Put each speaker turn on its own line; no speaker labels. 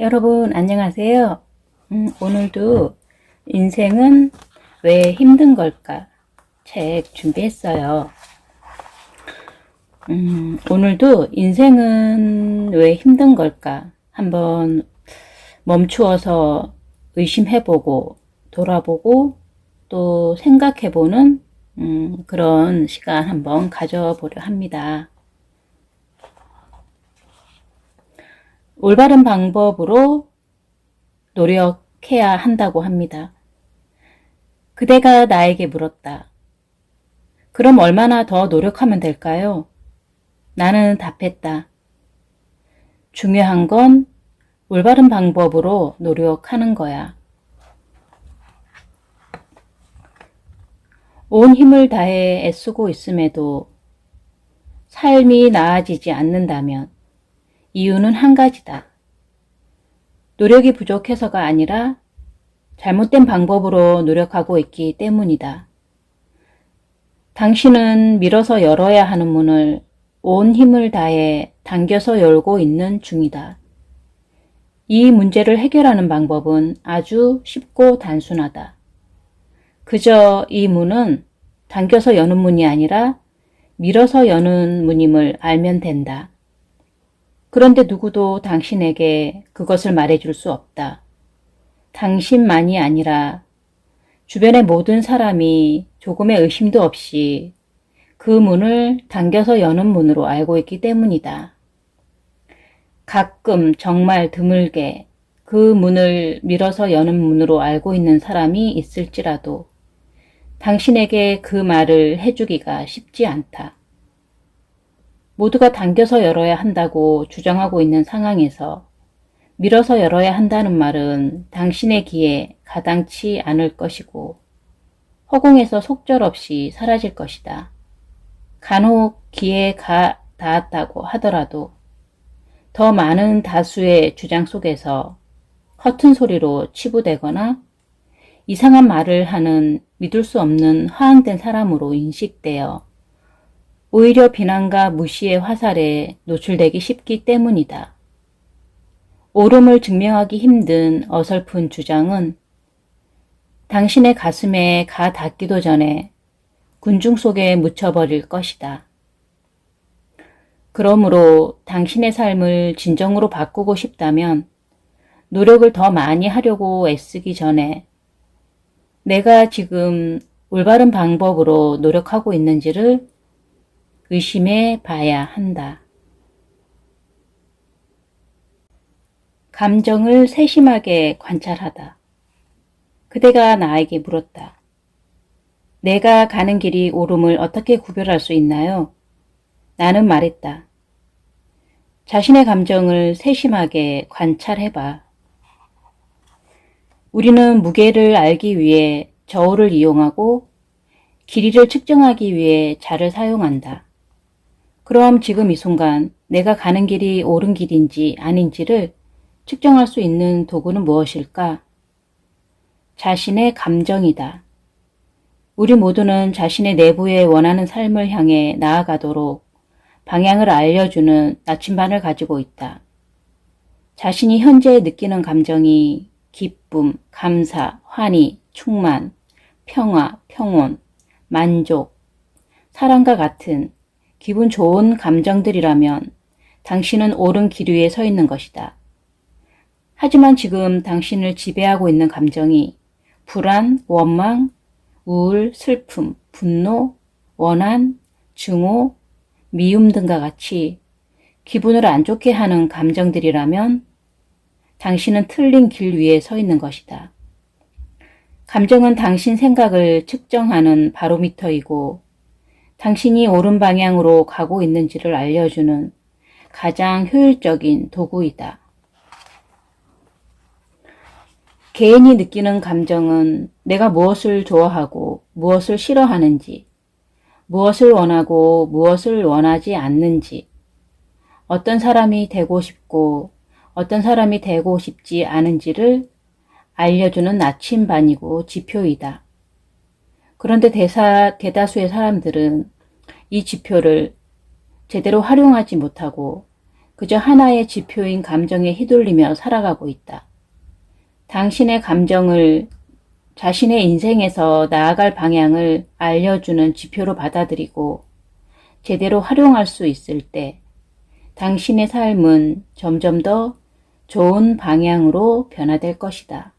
여러분, 안녕하세요. 음, 오늘도 인생은 왜 힘든 걸까? 책 준비했어요. 음, 오늘도 인생은 왜 힘든 걸까? 한번 멈추어서 의심해보고, 돌아보고, 또 생각해보는 음, 그런 시간 한번 가져보려 합니다. 올바른 방법으로 노력해야 한다고 합니다. 그대가 나에게 물었다. 그럼 얼마나 더 노력하면 될까요? 나는 답했다. 중요한 건 올바른 방법으로 노력하는 거야. 온 힘을 다해 애쓰고 있음에도 삶이 나아지지 않는다면 이유는 한 가지다. 노력이 부족해서가 아니라 잘못된 방법으로 노력하고 있기 때문이다. 당신은 밀어서 열어야 하는 문을 온 힘을 다해 당겨서 열고 있는 중이다. 이 문제를 해결하는 방법은 아주 쉽고 단순하다. 그저 이 문은 당겨서 여는 문이 아니라 밀어서 여는 문임을 알면 된다. 그런데 누구도 당신에게 그것을 말해줄 수 없다. 당신만이 아니라 주변의 모든 사람이 조금의 의심도 없이 그 문을 당겨서 여는 문으로 알고 있기 때문이다. 가끔 정말 드물게 그 문을 밀어서 여는 문으로 알고 있는 사람이 있을지라도 당신에게 그 말을 해주기가 쉽지 않다. 모두가 당겨서 열어야 한다고 주장하고 있는 상황에서 밀어서 열어야 한다는 말은 당신의 귀에 가당치 않을 것이고 허공에서 속절없이 사라질 것이다. 간혹 귀에 가 닿았다고 하더라도 더 많은 다수의 주장 속에서 허튼 소리로 치부되거나 이상한 말을 하는 믿을 수 없는 화항된 사람으로 인식되어 오히려 비난과 무시의 화살에 노출되기 쉽기 때문이다. 옳음을 증명하기 힘든 어설픈 주장은 당신의 가슴에 가 닿기도 전에 군중 속에 묻혀버릴 것이다. 그러므로 당신의 삶을 진정으로 바꾸고 싶다면 노력을 더 많이 하려고 애쓰기 전에 내가 지금 올바른 방법으로 노력하고 있는지를 의심해 봐야 한다. 감정을 세심하게 관찰하다. 그대가 나에게 물었다. 내가 가는 길이 옳음을 어떻게 구별할 수 있나요? 나는 말했다. 자신의 감정을 세심하게 관찰해봐. 우리는 무게를 알기 위해 저울을 이용하고 길이를 측정하기 위해 자를 사용한다. 그럼 지금 이 순간 내가 가는 길이 옳은 길인지 아닌지를 측정할 수 있는 도구는 무엇일까? 자신의 감정이다. 우리 모두는 자신의 내부에 원하는 삶을 향해 나아가도록 방향을 알려주는 나침반을 가지고 있다. 자신이 현재 느끼는 감정이 기쁨, 감사, 환희, 충만, 평화, 평온, 만족, 사랑과 같은 기분 좋은 감정들이라면 당신은 옳은 길 위에 서 있는 것이다. 하지만 지금 당신을 지배하고 있는 감정이 불안, 원망, 우울, 슬픔, 분노, 원한, 증오, 미움 등과 같이 기분을 안 좋게 하는 감정들이라면 당신은 틀린 길 위에 서 있는 것이다. 감정은 당신 생각을 측정하는 바로미터이고 당신이 옳은 방향으로 가고 있는지를 알려주는 가장 효율적인 도구이다. 개인이 느끼는 감정은 내가 무엇을 좋아하고 무엇을 싫어하는지, 무엇을 원하고 무엇을 원하지 않는지, 어떤 사람이 되고 싶고 어떤 사람이 되고 싶지 않은지를 알려주는 나침반이고 지표이다. 그런데 대사, 대다수의 사람들은 이 지표를 제대로 활용하지 못하고 그저 하나의 지표인 감정에 휘둘리며 살아가고 있다. 당신의 감정을 자신의 인생에서 나아갈 방향을 알려주는 지표로 받아들이고 제대로 활용할 수 있을 때 당신의 삶은 점점 더 좋은 방향으로 변화될 것이다.